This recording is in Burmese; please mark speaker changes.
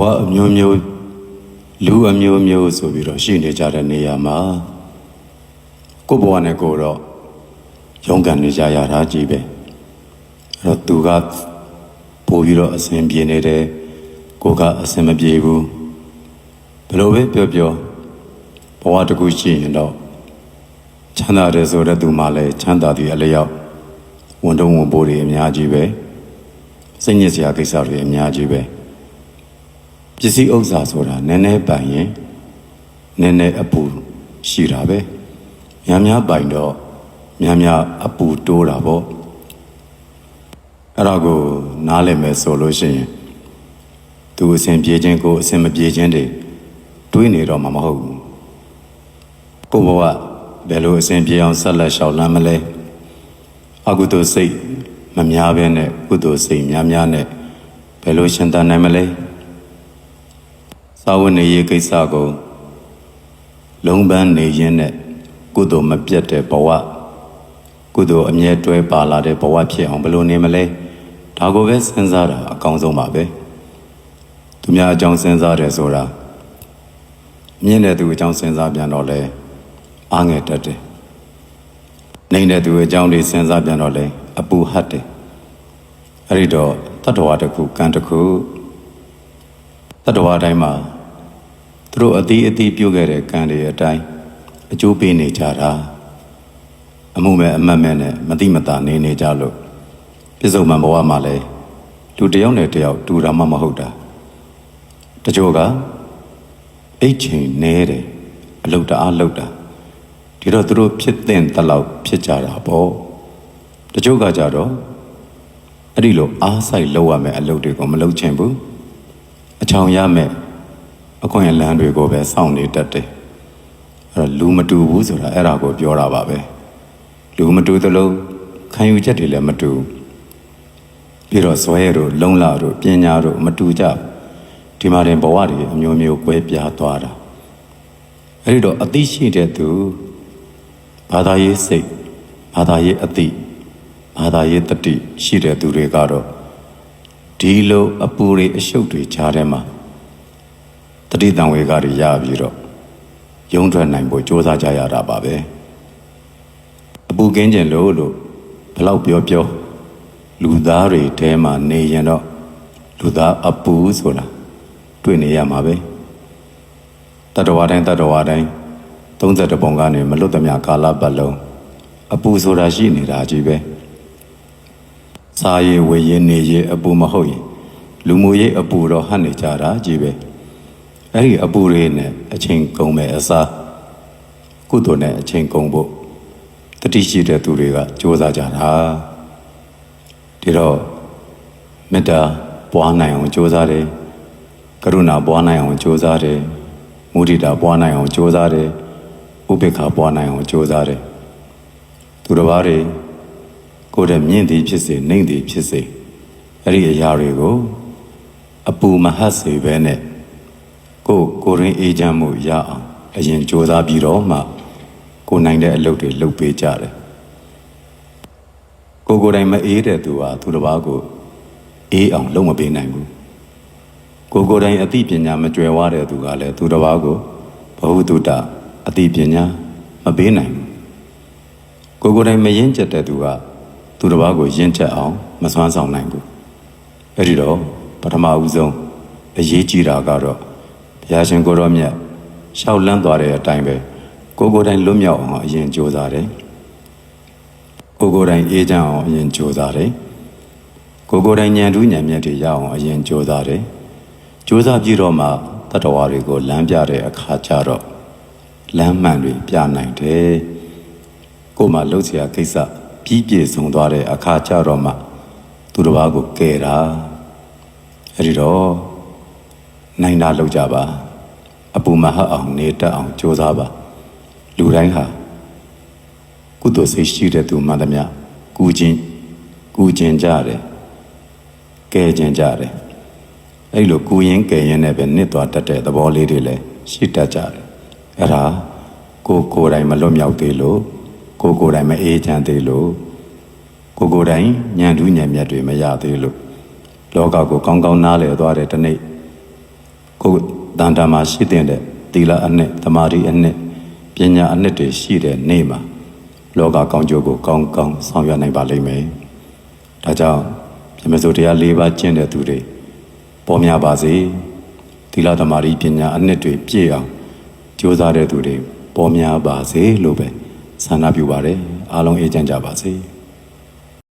Speaker 1: ဝအမျိုးမျိုးလူအမျိုးမျိုးဆိုပြီးတော့ရှိနေကြတဲ့နေရာမှာကိုယ့်ဘဝနဲ့ကိုယ်တော့ရုန်းကန်နေကြရတာကြီးပဲအဲ့တော့သူကပို့ပြီးတော့အစဉ်ပြေနေတယ်ကိုကအစဉ်မပြေဘူးဘယ်လိုပဲပြောပြောဘဝတစ်ခုရှိရင်တော့ချမ်းသာတယ်ဆိုတဲ့သူမှလည်းချမ်းသာသည်အလျောက်ဝန်တုံးဝန်ပိုးတွေအများကြီးပဲစိတ်ညစ်စရာကိစ္စတွေအများကြီးပဲ ပစ္စည်းဥစ္စာဆိုတာနည်းနည်းပိုင်ရင်နည်းနည်းအပူရှိတာပဲများများပိုင်တော့များများအပူတိုးတာပေါ့အဲ့ဒါကိုနားလည်မယ်ဆိုလို့ရှိရင်သူအစဉ်ပြေခြင်းကိုအစဉ်မပြေခြင်းတွေတွေးနေတော့မှာမဟုတ်ဘူးကိုယ့်ဘဝဘယ်လိုအစဉ်ပြေအောင်ဆက်လက်လျှောက်လမ်းမလဲအကုသိုလ်စိတ်မများဘဲနဲ့ကုသိုလ်စိတ်များများနဲ့ဘယ်လိုရှင်သန်နိုင်မလဲ စာဝတ်နေရေးကိစ္စကိုလုံးပန်းနေရင်းနဲ့ကုသိုလ်မပြတ်တဲ့ဘဝကုသိုလ်အမြဲတွဲပါလာတဲ့ဘဝဖြစ်အောင်ဘယ်လိုနေမလဲဒါကိုပဲစဉ်းစားတာအကောင်းဆုံးပါပဲသူများအကြောင်းစဉ်းစားတယ်ဆိုတာမြင့်တဲ့သူအကြောင်းစဉ်းစားပြန်တော့လဲအားငယ်တတ်တယ်နိုင်တဲ့သူအကြောင်းတွေစဉ်းစားပြန်တော့လဲအပူဟတ်တယ်အဲ့ဒီတော့တတ္တဝါတစ်ခုကံတစ်ခုတတ္တဝါတိုင်းမှာ သူတို့အသီးအသီးပြုတ်ခဲ့တဲ့ကံတွေအတိုင်းအကျိုးပေးနေကြတာအမှုမဲ့အမတ်မဲ့နဲ့မတိမတာနေနေကြလို့ပြစ္ဆုတ်မှန်ဘဝမှာလဲလူတစ်ယောက်နဲ့တစ်ယောက်တူတာမှမဟုတ်တာတချို့ကအိတ်ချိန်နဲတယ်အလုတ်တအားလုတ်တာဒီတော့သူတို့ဖြစ်တဲ့တလောက်ဖြစ်ကြတာပေါ့တချို့ကကြတော့အဲ့ဒီလိုအားဆိုင်လောက်ရမယ်အလုပ်တွေကိုမလုပ်ချင်ဘူးအချောင်ရမယ် အခွင့်အလမ်းတွေကိုပဲစောင့်နေတတ်တယ်အဲ့တော့လူမတူဘူးဆိုတာအဲ့ဒါကိုပြောတာပါပဲလူမတူသလိုခံယူချက်တွေလည်းမတူပြီးတော့ဇွဲတို့လုံလာတို့ပညာတို့မတူကြဘူးဒီမှာတင်ဘဝတွေအမျိုးမျိုးကွဲပြားသွားတာအဲ့ဒီတော့အသိရှိတဲ့သူဘာသာရေးစိတ်ဘာသာရေးအသိဘာသာရေးတတိရှိတဲ့သူတွေကတော့ဒီလိုအပူတွေအရှုပ်တွေခြားထဲမှာ တတိတံဝေကတွေရပြီးတော့ယုံထွက်နိုင်ဖို့ကြိုးစားကြရတာပါပဲအပူကင်းကျင်လို့လို့ဘလောက်ပြောပြောလူသားတွေထဲမှာနေရင်တော့လူသားအပူဆိုတာတွေ့နေရမှာပဲတတဝါတိုင်းတတဝါတိုင်း30ပုံကနေမလွတ်သမျှကာလပတ်လုံးအပူဆိုတာရှိနေတာကြီးပဲစားရည်ဝေရည်နေရည်အပူမဟုတ်ရင်လူမှုရေးအပူတော့ဟတ်နေကြတာကြီးပဲ အဲ့ဒီအပူတွေနဲ့အချိန်ကုန်မဲ့အစားကုသိုလ်နဲ့အချိန်ကုန်ဖို့တတိရှိတဲ့သူတွေကကြိုးစားကြတာဒီတော့မေတ္တာပွားနိုင်အောင်ကြိုးစားတယ်ကရုဏာပွားနိုင်အောင်ကြိုးစားတယ်မုဒိတာပွားနိုင်အောင်ကြိုးစားတယ်ဥပေက္ခပွားနိုင်အောင်ကြိုးစားတယ်သူတစ်ပါးတွေကိုယ်တည်းမြင့်သည်ဖြစ်စေနှိမ့်သည်ဖြစ်စေအဲ့ဒီအရာတွေကိုအပူမဟတ်စေဘဲနဲ့ ကိုယ်ကိုယ်ရင်းအေးချမ်းမှုရအောင်အရင်ကြိုးစားပြီးတော့မှကိုယ်နိုင်တဲ့အလုပ်တွေလုပ်ပေးကြတယ်ကိုယ်ကိုယ်တိုင်မအေးတဲ့သူဟာသူတစ်ပါးကိုအေးအောင်လုပ်မပေးနိုင်ဘူးကိုယ်ကိုယ်တိုင်အသိပညာမကြွယ်ဝတဲ့သူကလည်းသူတစ်ပါးကိုဘဝတုတ္တအသိပညာမပေးနိုင်ဘူးကိုယ်ကိုယ်တိုင်မရင်ကျက်တဲ့သူကသူတစ်ပါးကိုယဉ်ချက်အောင်မစွမ်းဆောင်နိုင်ဘူးအဲ့ဒီတော့ပထမဦးဆုံးအရေးကြီးတာကတော့ ဘုရားရှင်ကိုရောမြတ်ရှောက်လန်းသွားတဲ့အတိုင်းပဲကိုယ်ကိုယ်တိုင်လွတ်မြောက်အောင်အရင်ကြိုးစားတယ်ကိုယ်ကိုယ်တိုင်အေးချမ်းအောင်အရင်ကြိုးစားတယ်ကိုယ်ကိုယ်တိုင်ဉာဏ်ထူးဉာဏ်မြတ်တွေရအောင်အရင်ကြိုးစားတယ်ကြိုးစားပြီးတော့မှတတ္တဝါတွေကိုလမ်းပြတဲ့အခါကျတော့လမ်းမှန်တွေပြနိုင်တယ်ကိုယ်မှလှုပ်ရှားကိစ္စပြီးပြည့်စုံသွားတဲ့အခါကျတော့မှသူတစ်ပါးကိုကယ်တာအဲ့ဒီတော့ နိုင်တာလောက်ကြပါအပူမဟတ်အောင်နေတတ်အောင်ကြိုးစားပါလူတိုင်းဟာကုသိုလ်စိတ်ရှိတဲ့သူမှန်သမျှကူခြင်းကူခြင်းကြတယ်ကယ်ခြင်းကြတယ်အဲ့လိုကူရင်ကယ်ရင်လည်းပဲနစ်သွားတတ်တဲ့သဘောလေးတွေလည်းရှိတတ်ကြတယ်အဲ့ဒါကိုယ်ကိုယ်တိုင်မလွတ်မြောက်သေးလို့ကိုယ်ကိုယ်တိုင်မအေးချမ်းသေးလို့ကိုယ်ကိုယ်တိုင်ညံထူးညံမြတ်တွေမရသေးလို့လောကကိုကောင်းကောင်းနားလည်သွားတဲ့တနေ့ ကိုယ်တန်တာမှာရှိတဲ့သီလအနှစ်သမာဓိအနှစ်ပညာအနှစ်တွေရှိတဲ့နေ့မှာလောကကောင်းကျိုးကိုကောင်းကောင်းဆောင်ရွက်နိုင်ပါလိမ့်မယ်။ဒါကြောင့်ပြမစိုးတရား၄ပါးကျင့်တဲ့သူတွေပေါ်များပါစေ။သီလသမာဓိပညာအနှစ်တွေပြည့်အောင်ကြိုးစားတဲ့သူတွေပေါ်များပါစေလို့ပဲဆန္ဒပြုပါတယ်။အားလုံးအေးချမ်းကြပါစေ။